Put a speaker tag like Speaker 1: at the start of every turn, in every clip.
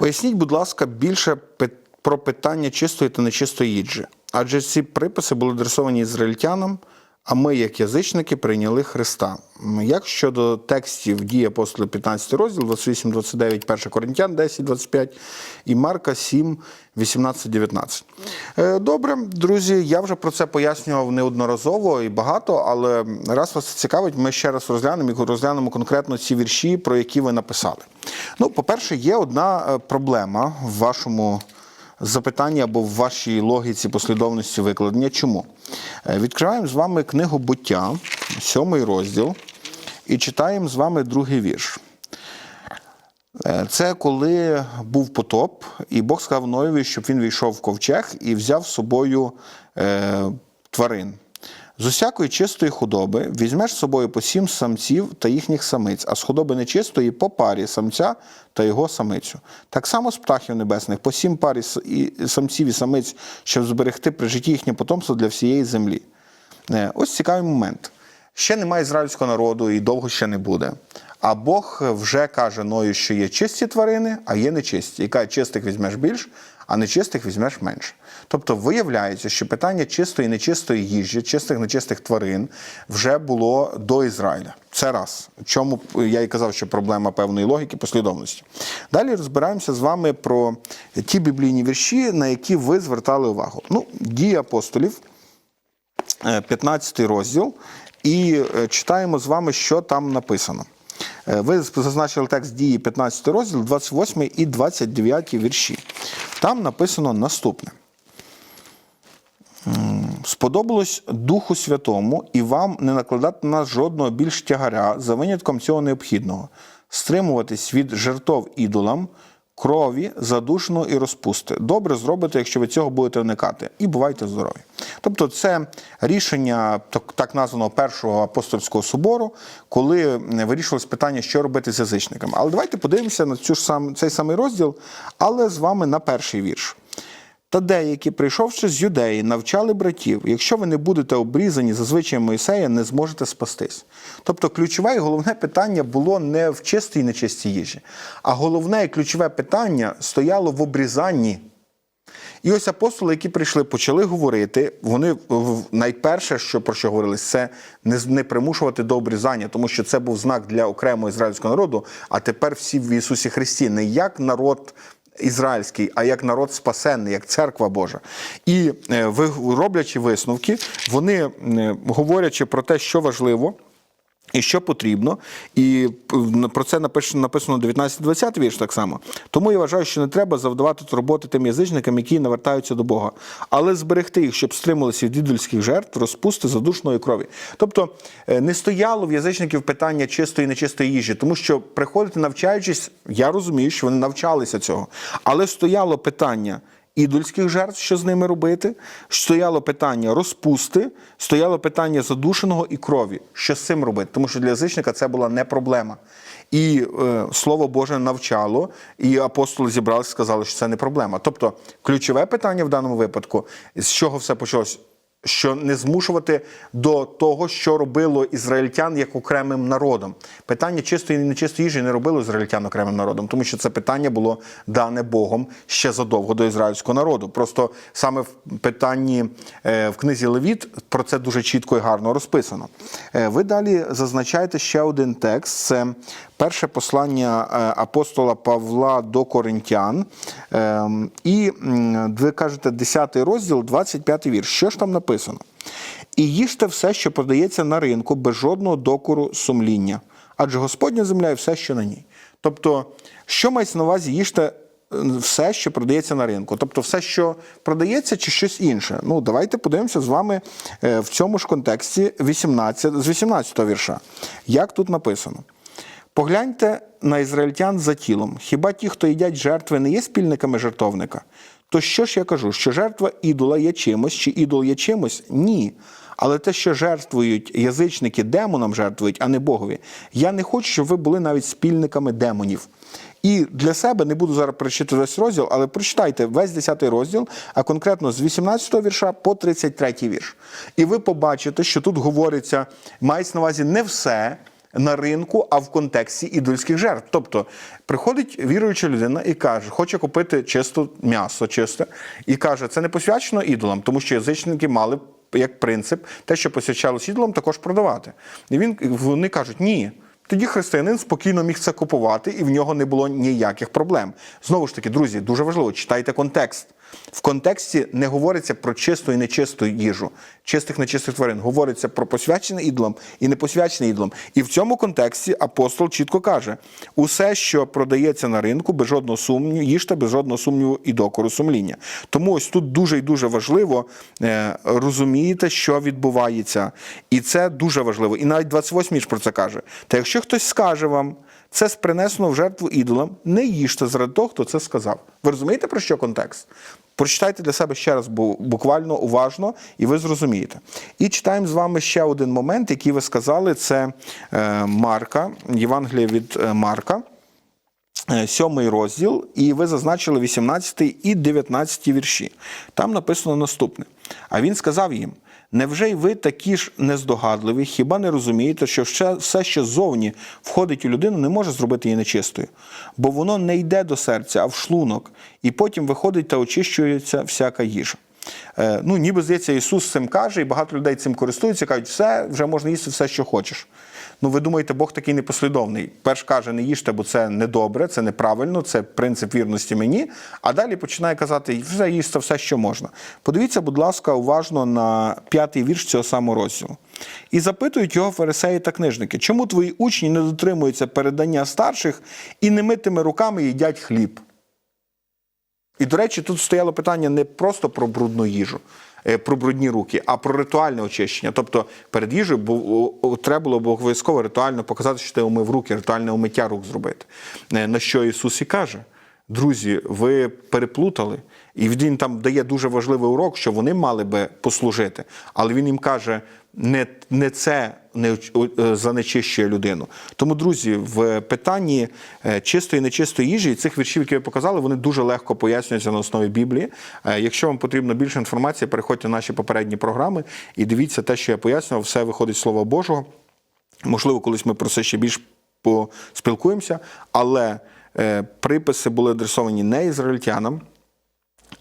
Speaker 1: Поясніть, будь ласка, більше про питання чистої та нечистої їжі. Адже ці приписи були адресовані ізраїльтянам, а ми, як язичники, прийняли Христа. Як щодо текстів дії апостолів 15 розділ, 28, 29, 1 Коринтян 10, 25 і Марка 7, 18, 19. Е, Добре, друзі, я вже про це пояснював неодноразово і багато, але раз вас цікавить, ми ще раз розглянемо і розглянемо конкретно ці вірші, про які ви написали. Ну, по-перше, є одна е, проблема в вашому запитанні або в вашій логіці послідовності викладення. Чому? Е, Відкриваємо з вами книгу буття, сьомий розділ, і читаємо з вами другий вірш. Е, Це коли був потоп, і Бог сказав Ноєві, щоб він війшов в ковчег і взяв з собою е, тварин. З усякої чистої худоби візьмеш з собою по сім самців та їхніх самиць, а з худоби нечистої по парі самця та його самицю. Так само з птахів небесних, по сім парі самців і самиць, щоб зберегти при житті їхнє потомство для всієї землі. Е, Ось цікавий момент. Ще немає ізраїльського народу і довго ще не буде. А Бог вже каже Ною, що є чисті тварини, а є нечисті. Каже, чистих візьмеш більш, а нечистих візьмеш менше. Тобто виявляється, що питання чистої і нечистої їжі, чистих нечистих тварин вже було до Ізраїля. Це раз. Чому я і казав, що проблема певної логіки, послідовності. Далі розбираємося з вами про ті біблійні вірші, на які ви звертали увагу. Ну, дії апостолів. Е, 15 розділ, і е, читаємо з вами, що там написано. Е, Ви зазначили текст дії 15 розділ, 28 і 29 вірші. Там написано наступне. Сподобалось Духу Святому і вам не накладати на нас жодного більш тягаря за винятком цього необхідного, стримуватись від жертов ідолам, крові, задушеного і розпусти. Добре зробите, якщо ви цього будете уникати, і бувайте здорові. Тобто, це рішення так, названого першого апостольського собору, коли вирішувалось питання, що робити з язичниками. Але давайте подивимося на цю ж сам, цей самий розділ, але з вами на перший вірш. Та деякі, прийшовши з юдеї, навчали братів, якщо ви не будете обрізані за Моїсея, не зможете спастись. Тобто ключове і головне питання було не в чистій і нечистій їжі, а головне і ключове питання стояло в обрізанні. І ось апостоли, які прийшли, почали говорити. Вони найперше, що про що говорили, це не, не примушувати до обрізання, тому що це був знак для окремого ізраїльського народу. А тепер всі в Ісусі Христі, не як народ ізраїльський, а як народ спасенний, як церква Божа. І е, роблячи висновки, вони е, говорячи про те, що важливо. І що потрібно, і про це написано, написано 19-20 вірш так само. Тому я вважаю, що не треба завдавати турботи тим язичникам, які навертаються до Бога, але зберегти їх, щоб стрималися від ідольських жертв, розпусти задушної крові. Тобто е, не стояло в язичників питання чистої і нечистої їжі, тому що приходити навчаючись, я розумію, що вони навчалися цього, але стояло питання ідольських жертв, що з ними робити. Стояло питання розпусти, стояло питання задушеного і крові. Що з цим робити? Тому що для язичника це була не проблема. І е, Слово Боже навчало, і апостоли зібралися і сказали, що це не проблема. Тобто, ключове питання в даному випадку, з чого все почалось? Що не змушувати до того, що робило ізраїльтян як окремим народом. Питання чистої і нечистої їжі не робило ізраїльтян окремим народом, тому що це питання було дане Богом ще задовго до ізраїльського народу. Просто саме в питанні е, в книзі Левіт про це дуже чітко і гарно розписано. Е, Ви далі зазначаєте ще один текст. Це перше послання е, апостола Павла до Коринтян. Ем, І ви кажете 10 розділ, 25 вірш. Що ж там написано? І їжте все, що продається на ринку, без жодного докору сумління, адже Господня земля і все, що на ній. Тобто, що мається на увазі, їжте е, все, що продається на ринку. Тобто, все, що продається, чи щось інше. Ну, давайте подивимося з вами е, в цьому ж контексті 18, з 18 го вірша. Як тут написано? Погляньте на ізраїльтян за тілом. Хіба ті, хто їдять жертви, не є спільниками жертовника? То що ж я кажу, що жертва ідола є чимось, чи ідол є чимось? Ні. Але те, що жертвують язичники, демонам жертвують, а не Богові. Я не хочу, щоб ви були навіть спільниками демонів. І для себе не буду зараз прочитати весь розділ, але прочитайте весь 10 розділ, а конкретно з 18 вірша по 33 вірш. І ви побачите, що тут говориться, мається на увазі не все, на ринку, а в контексті ідольських жертв. Тобто приходить віруюча людина і каже, хоче купити чисто м'ясо, чисте, і каже, це не посвячено ідолам, тому що язичники мали як принцип те, що посвячалось ідолам, також продавати. І він вони кажуть, ні. Тоді християнин спокійно міг це купувати, і в нього не було ніяких проблем. Знову ж таки, друзі, дуже важливо, читайте контекст. В контексті не говориться про чисту і нечисту їжу, чистих нечистих тварин. Говориться про посвячене ідолам і не посвячене ідолам. І в цьому контексті апостол чітко каже: усе, що продається на ринку, без жодного сумніву, їжте без жодного сумніву і докору сумління. Тому ось тут дуже і дуже важливо е, розуміти, що відбувається. І це дуже важливо. І навіть 28 ж про це каже. Та якщо хтось скаже вам, це принесено в жертву ідолам, не їжте заради того, хто це сказав. Ви розумієте, про що контекст? Прочитайте для себе ще раз бу- буквально уважно, і ви зрозумієте. І читаємо з вами ще один момент, який ви сказали: це е, Марка, Євангелія від е, Марка. Е, Сьомий розділ, і ви зазначили 18 і 19 вірші. Там написано наступне. А він сказав їм: Невже й ви такі ж нездогадливі, хіба не розумієте, що ще- все, що ззовні входить у людину, не може зробити її нечистою? Бо воно не йде до серця, а в шлунок, і потім виходить та очищується всяка їжа. Е, ну, ніби здається, Ісус цим каже, і багато людей цим користуються, кажуть, все, вже можна їсти все, що хочеш. Ну, ви думаєте, Бог такий непослідовний. Перш каже, не їжте, бо це недобре, це неправильно, це принцип вірності мені. А далі починає казати, вже їсти все, що можна. Подивіться, будь ласка, уважно на п'ятий вірш цього самого розділу. І запитують його фарисеї та книжники, чому твої учні не дотримуються передання старших і немитими руками їдять хліб? І, до речі, тут стояло питання не просто про брудну їжу, е, про брудні руки, а про ритуальне очищення. Тобто перед їжею треба було б обов'язково ритуально показати, що ти умив руки, ритуальне умиття рук зробити. Е, На що Ісус і каже: друзі, ви переплутали. І він там дає дуже важливий урок, що вони мали би послужити, але він їм каже: не, не це не е, занечищує людину. Тому, друзі, в питанні е, чистої нечистої їжі цих віршів, які ви показали, вони дуже легко пояснюються на основі Біблії. Е, Якщо вам потрібна більше інформації, переходьте на наші попередні програми і дивіться те, що я пояснював, все виходить з Слова Божого. Можливо, колись ми про це ще більш поспілкуємося, але приписи були адресовані не ізраїльтянам,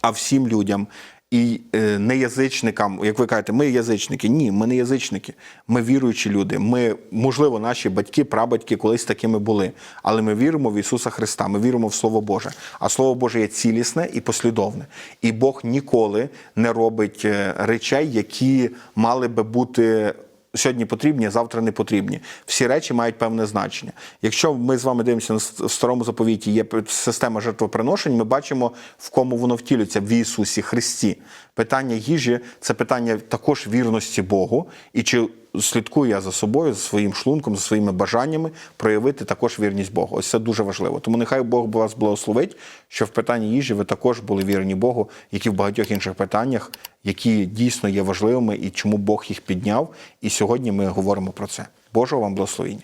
Speaker 1: а всім людям. І е, не язичникам, як ви кажете, ми язичники. Ні, ми не язичники. Ми віруючі люди. Ми, можливо, наші батьки, прабатьки колись такими були. Але ми віримо в Ісуса Христа, ми віримо в Слово Боже. А Слово Боже є цілісне і послідовне. І Бог ніколи не робить е, речей, які мали би бути сьогодні потрібні, завтра не потрібні. Всі речі мають певне значення. Якщо ми з вами дивимося на старому заповіті, є система жертвоприношень, ми бачимо, в кому воно втілюється в Ісусі Христі. Питання їжі це питання також вірності Богу, і чи слідкую я за собою, за своїм шлунком, за своїми бажаннями, проявити також вірність Богу. Ось це дуже важливо. Тому нехай Бог вас благословить, що в питанні їжі ви також були вірні Богу, як і в багатьох інших питаннях, які дійсно є важливими і чому Бог їх підняв. І сьогодні ми говоримо про це. Божого вам благословіння.